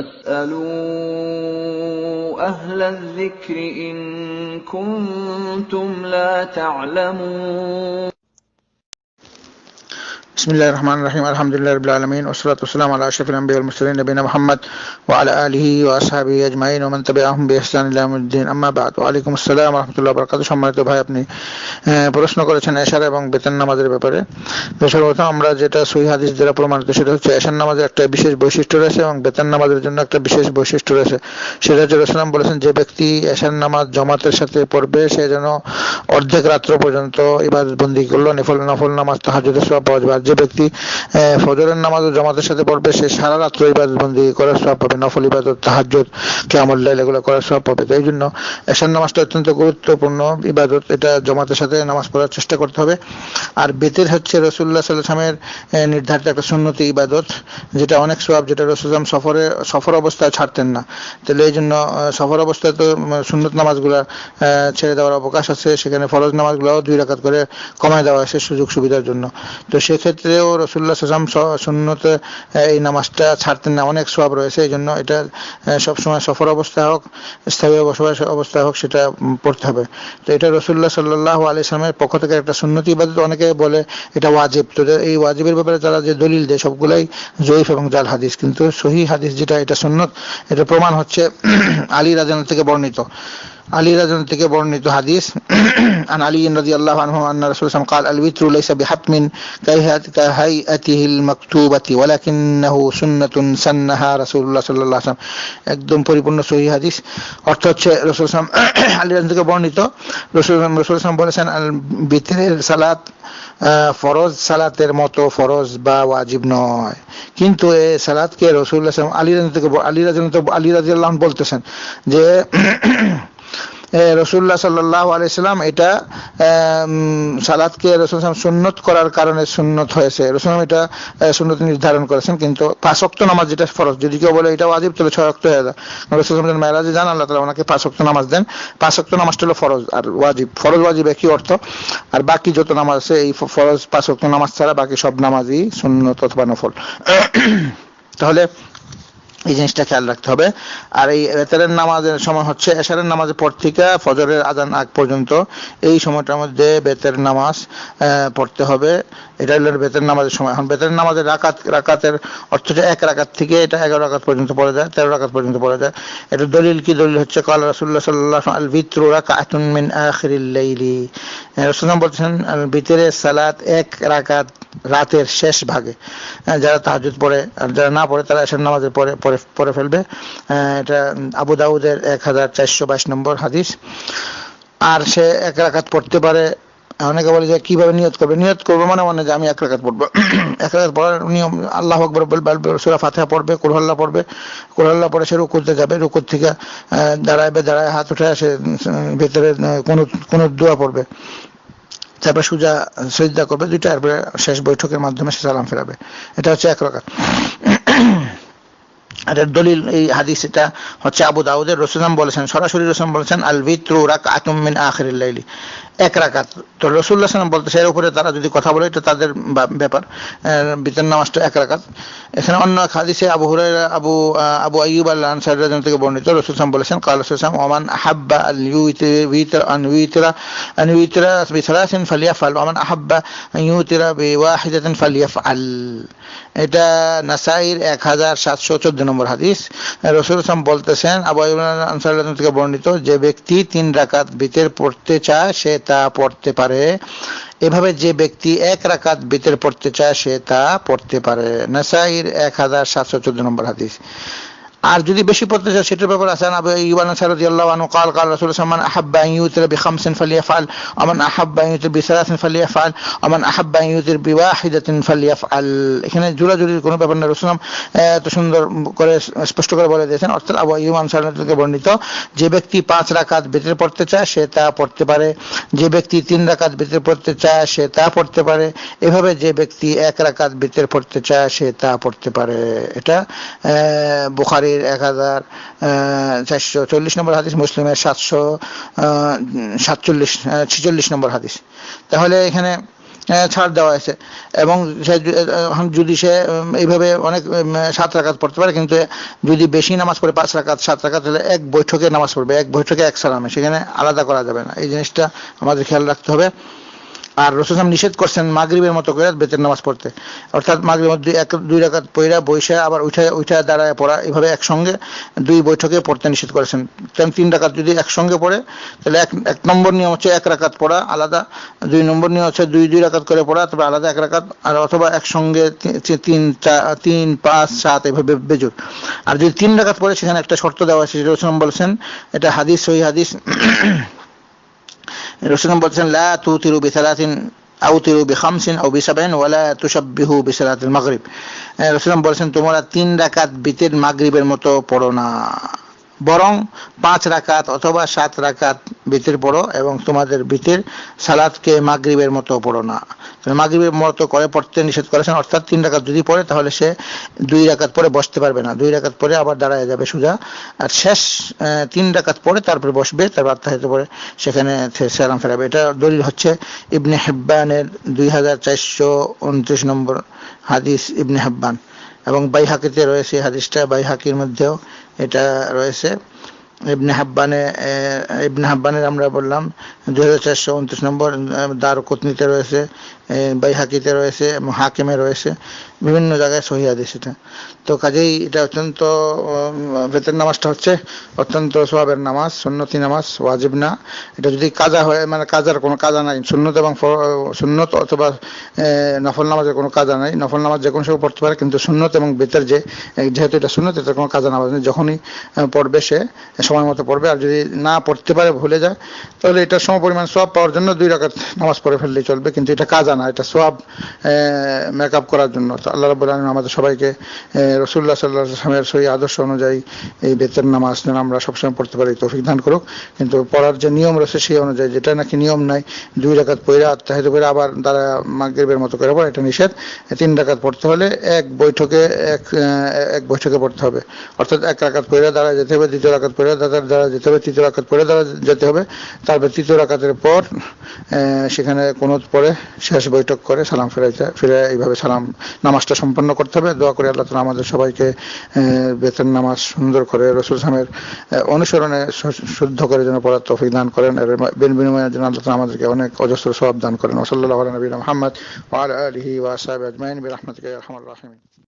فاسألوا أهل الذكر إن كنتم لا تعلمون সম্মানিত ভাই, আপনি প্রশ্ন করেছেন এশার এবং বেতন নামাজের ব্যাপারে। তো সর্বপ্রথম আমরা যেটা সহি হাদিস দ্বারা প্রমাণিত, সেটা হচ্ছে এশার নামাজের একটা বিশেষ বৈশিষ্ট্য রয়েছে এবং বেতন নামাজের জন্য একটা বিশেষ বৈশিষ্ট্য রয়েছে। সেটা হচ্ছে রসলাম বলেছেন, যে ব্যক্তি এশার নামাজ জমাতের সাথে পড়বে, সে যেন অর্ধেক রাত্র পর্যন্ত এবার বন্দি করল, নফল নফল নামাজ তাহাজুদের সব পাওয়া যে ব্যক্তি ফজরের নামাজ ও জমাতের সাথে পড়বে, সে সারা রাত্র ইবাদত বন্দি করার সব পাবে, নফল ইবাদত তাহাজুদ কেমন লাইল এগুলো করার সব পাবে। তো এই জন্য এশার নামাজটা অত্যন্ত গুরুত্বপূর্ণ ইবাদত, এটা জমাতের সাথে নামাজ পড়ার চেষ্টা করতে হবে। আর বেতের হচ্ছে রসুল্লাহ সাল্লামের নির্ধারিত একটা সুন্নতি ইবাদত, যেটা অনেক সব যেটা রসুলাম সফরে, সফর অবস্থায় ছাড়তেন না। তাহলে এই জন্য সফর অবস্থায় তো সুন্নত নামাজগুলো ছেড়ে দেওয়ার অবকাশ আছে, সেখানে ফরজ নামাজগুলো দুই রাকাত করে কমায় দেওয়া আছে সুযোগ সুবিধার জন্য। তো সেক্ষেত্রেও রসুল্লাহ সাল্লাম সুন্নতে এই নামাজটা ছাড়তেন না, অনেক সব রয়েছে, এই জন্য এটা সবসময় সফর অবস্থা হোক, স্থায়ী বসবাস অবস্থা হোক, সেটা পড়তে হবে। তো এটা রসুল্লাহ সাল্লাহ আলি ইসলামের পক্ষ থেকে একটা সুন্নতি ইবাদত, অনেকে বলে এটা ওয়াজিব। তো এই ওয়াজিবের ব্যাপারে তারা যে দলিল দেয়, সবগুলাই জয়ীফ এবং জাল হাদিস। কিন্তু সহি হাদিস যেটা, এটা সুন্নত এটা প্রমাণ হচ্ছে আলী রাজন থেকে বর্ণিত। আলী রাজন থেকে বর্ণিত হাদিস عن علي رضي الله عنه أن رسول الله قال الوتر ليس بحتم كهيئة- كهيئته المكتوبة ولكنه سنة سنها رسول الله صلى الله عليه وسلم একদম পরিপূর্ণ সহি হাদিস অর্থ হচ্ছে রসুল ইসলাম আলী রাজন থেকে বর্ণিত রসুল রসুল ইসলাম বলেছেন আল বিতরের সালাত আহ, ফরজ সালাতের মতো ফরজ বা ওয়াজিব নয় কিন্তু এই সালাতকে রসুল্লাহ সাল্লাম আলী রাজন থেকে ব- আলী রাজন আলী রাজি আল্লাহ বলতেছেন যে এ, রসুল্লাহ সাল্লাহ আলাইসাল্লাম এটা সালাদকে রসুল সুন্নত করার কারণে সুন্নত হয়েছে। রসুল এটা সুন্নত নির্ধারণ করেছেন, কিন্তু পাঁচক্ত নামাজ যেটা ফরজ, যদি কেউ বলে এটা ওয়াজিব, তাহলে ছয় অক্ত হয়ে যায়। রসুল মেয়েরাজে জান আল্লাহ তালা ওনাকে পাঁচক্ত নামাজ দেন। পাঁচক্ত নামাজটা হলো ফরজ আর ওয়াজিব। ফরজ, ওয়াজিব একই অর্থ। আর বাকি যত নামাজ আছে, এই ফরজ পাঁচক্ত নামাজ ছাড়া বাকি সব নামাজই সুন্নত অথবা নফল। তাহলে এই জিনিসটা খেয়াল রাখতে হবে। আর এই এতারের নামাজের সময় হচ্ছে এশারের নামাজের পর থেকে ফজরের আজান আগ পর্যন্ত এই সময়টার মধ্যে বেতের নামাজ পড়তে হবে। এটা হলো বেতের নামাজের সময়। এখন বেতের নামাজের রাকাত রাকাতের অর্থ এক রাকাত থেকে এটা এগারো রাকাত পর্যন্ত পড়া যায় তেরো রাকাত পর্যন্ত পড়া যায়। এটা দলিল কি? দলিল হচ্ছে কাল রাসুল্লাহ সাল্লাহ আল ভিত্রু রাকাতুন মিন আখিরিল লাইলি রাসূলুল্লাহ বলছেন ভিতরে সালাত এক রাকাত রাতের শেষ ভাগে। আহ, যারা তাহাজুদ পড়ে আর যারা না পড়ে তারা এসব নামাজের পরে পরে পরে ফেলবে। এটা আবু দাউদের এক হাজার চারশো বাইশ নম্বর হাদিস। আর সে এক রাকাত পড়তে পারে অনেকে বলে যে কীভাবে নিয়ত করবে? নিয়ত করবে মানে মানে যে আমি এক রাকাত পড়ব। এক রাকাত পড়ার নিয়ম আল্লাহ আকবর বলবে সুরা ফাতিহা পড়বে কুরহাল্লাহ পড়বে। কুরহাল্লাহ পড়ে সে রুকুতে যাবে, রুকুর থেকে দাঁড়াবে দাঁড়ায় হাত উঠে আসে ভেতরে কোন কোন দোয়া পড়বে। তারপরে সুজা সজ্জা করবে দুইটা, এরপরে শেষ বৈঠকের মাধ্যমে সে সালাম ফেরাবে। এটা হচ্ছে এক রাকাত। আর দলিল, এই হাদিস এটা হচ্ছে আবু দাউদের রসুলাম বলেছেন, সরাসরি রসুলাম বলেছেন আল ভিত্রু রাক আতুম মিন এক রাকাত। তো রসুল্লাহ সাল্লাম বলতেছে, এর উপরে তারা যদি কথা বলে, এটা তাদের ব্যাপার। বিতর নামাজটা এক রাকাত। এখানে অন্য এক হাদিসে আবু হুরায়রা, আবু আবু আইয়ুব আল আনসারী থেকে বর্ণিত, রসুল সাল্লাম বলেছেন কাল রসুল সাল্লাম ওমান আহাব্বা আল ইউতির আন ইউতিরা আন ইউতিরা বিসালাসিন ফালিয়াফাল ওমান আহাব্বা আন, ইউতিরা বিওয়াহিদাতিন ফালিয়াফআল। এটা নাসাইর এক হাজার সাতশো চোদ্দ নম্বর হাদিস। রসুল ইসলাম বলতেছেন, আবু আইয়ুব আনসারী থেকে বর্ণিত, যে ব্যক্তি তিন রাকাত বিতের পড়তে চায়, সে তা পড়তে পারে। এভাবে যে ব্যক্তি এক রাকাত বিতের পড়তে চায়, সে তা পড়তে পারে। নাসাইর এক হাজার সাতশো চোদ্দ নম্বর হাদিস। আর যদি বেশি পড়তে চায়, সেটার ব্যাপার আসান আবু ইবান সারদি আল্লাহ আনু কাল কাল রসুল সামান আহাব্বা ইউতির বি খামসিন ফালিয়াফআল আমান আহাব্বা ইউতির বি সালাসিন ফালিয়াফআল আমান আহাব্বা ইউতির বি ওয়াহিদাতিন ফালিয়াফআল। এখানে জুরাজুরির কোনো ব্যাপার না। রসুলাম এত সুন্দর করে স্পষ্ট করে বলে দিয়েছেন। অর্থাৎ আবু ইমান সারদিকে বর্ণিত, যে ব্যক্তি পাঁচ রাকাত বেতের পড়তে চায়, সে তা পড়তে পারে। যে ব্যক্তি তিন রাকাত বেতের পড়তে চায়, সে তা পড়তে পারে। এভাবে যে ব্যক্তি এক রাকাত বেতের পড়তে চায়, সে তা পড়তে পারে। এটা বুখারি বুখারীর এক হাজার চারশো চল্লিশ নম্বর হাদিস, মুসলিমের সাতশো সাতচল্লিশ ছিচল্লিশ নম্বর হাদিস। তাহলে এখানে ছাড় দেওয়া হয়েছে। এবং সে যদি সে এইভাবে অনেক সাত রাকাত পড়তে পারে, কিন্তু যদি বেশি নামাজ পড়ে পাঁচ রাকাত, সাত রাকাত, তাহলে এক বৈঠকে নামাজ পড়বে, এক বৈঠকে এক সালামে। সেখানে আলাদা করা যাবে না। এই জিনিসটা আমাদের খেয়াল রাখতে হবে। আর রসুলাম নিষেধ করছেন মাগরিবের মতো করে বেতের নামাজ পড়তে। অর্থাৎ মাগরিবের মধ্যে এক, দুই রাকাত পইরা বৈশা আবার উঠে উঠে দাঁড়ায় পড়া, এভাবে একসঙ্গে দুই বৈঠকে পড়তে নিষেধ করেছেন। তেমন তিন রাকাত যদি একসঙ্গে পড়ে, তাহলে এক এক নম্বর নিয়ম হচ্ছে এক রাকাত পড়া, আলাদা। দুই নম্বর নিয়ম হচ্ছে দুই দুই রাকাত করে পড়া তবে আলাদা এক রাকাত, আর অথবা একসঙ্গে তিন, চা- তিন, পাঁচ, সাত, এভাবে বেজুর। আর যদি তিন রাকাত পড়ে, সেখানে একটা শর্ত দেওয়া আছে, যেটা বলেছেন, এটা হাদিস, সহি হাদিস। রসুলাম বলছেন, লা আউতিরু বিখামসিন আও বিসাবাইন ওয়ালা মাগরিব। বলছেন, তোমরা তিন রাকাত বিতের মাগরিবের মতো পড়ো না। বরং পাঁচ রাকাত অথবা সাত রাকাত বিতের পড়ো এবং তোমাদের বিতের সালাদকে মাগরিবের মতো পড়ো না। মাগরিবের মতো করে পড়তে নিষেধ করেছেন, অর্থাৎ তিন রাকাত যদি পড়ে তাহলে সে দুই রাকাত পরে বসতে পারবে না। দুই রাকাত পরে আবার দাঁড়ায় যাবে সোজা। আর শেষ তিন রাকাত পরে তারপরে বসবে, তারপর আত্মাহিত পরে সেখানে সালাম ফেরাবে। এটা দলিল হচ্ছে ইবনে হেব্বানের দুই হাজার চারশো উনত্রিশ নম্বর হাদিস ইবনে হেব্বান। এবং বাইহাকিতে রয়েছে হাদিসটা বাইহাকির মধ্যেও এটা রয়েছে। ইবনে হাব্বানে ইবনে হাব্বানের আমরা বললাম দুই হাজার চারশো উনত্রিশ নম্বর দার কুতনিতে রয়েছে আহ, বাইহাকিতে রয়েছে এবং হাকিমে রয়েছে বিভিন্ন জায়গায় সহি হাদিস এটা। তো কাজেই এটা অত্যন্ত বেতের নামাজটা হচ্ছে অত্যন্ত সোয়াবের নামাজ সুন্নতি নামাজ ওয়াজিব না। এটা যদি কাজা হয় মানে কাজার কোনো কাজা নাই সুন্নত এবং সুন্নত অথবা নফল নামাজের কোনো কাজা নাই। নফল নামাজ যে কোনো সময় পড়তে পারে কিন্তু সুন্নত এবং বেতের যে যেহেতু এটা সুন্নত এটা কোনো কাজা নামাজ নেই। যখনই পড়বে সে সময় মতো পড়বে, আর যদি না পড়তে পারে, ভুলে যায়, তাহলে এটা সম পরিমাণ সব পাওয়ার জন্য দুই রাকাত নামাজ পড়ে ফেললেই চলবে, কিন্তু এটা কাজা না, এটা সব মেকআপ করার জন্য। তো আল্লাহ রাবুল আলম আমাদের সবাইকে রসুল্লাহ সাল্লাহ আসলামের সই আদর্শ অনুযায়ী এই বেতের নামাজ যেন আমরা সবসময় পড়তে পারি, তৌফিক দান করুক। কিন্তু পড়ার যে নিয়ম রয়েছে সেই অনুযায়ী, যেটা নাকি নিয়ম নাই, দুই রাকাত পড়ে, আত্মাহিত করে আবার দ্বারা মাগরিবের মতো করে পড়ে, এটা নিষেধ। তিন রাকাত পড়তে হলে এক বৈঠকে এক এক বৈঠকে পড়তে হবে। অর্থাৎ এক রাকাত পড়ে দাঁড়া যেতে হবে, দ্বিতীয় রাকাত পড়ে দাঁড়া দাঁড়া যেতে হবে, তৃতীয় রাকাত পড়ে দাঁড়া যেতে হবে। তারপর তৃতীয় রাকাতের পর সেখানে কোনো পরে শেষ বৈঠক করে সালাম ফেরাইতে, ফিরে এইভাবে সালাম, নামাজটা সম্পন্ন করতে হবে। দোয়া করে আল্লাহ তালা আমাদের সবাইকে বেতন নামাজ সুন্দর করে রসুল সামের অনুসরণে শুদ্ধ করে যেন পড়ার তৌফিক দান করেন। এর বিন বিনিময়ের জন্য আল্লাহ তালা আমাদেরকে অনেক অজস্র সব দান করেন। ওসল্লাহ নবীন মোহাম্মদ আলহি ওয়াসাব আজমাইন। বিরহমতিকে রহমান রাহিমিন।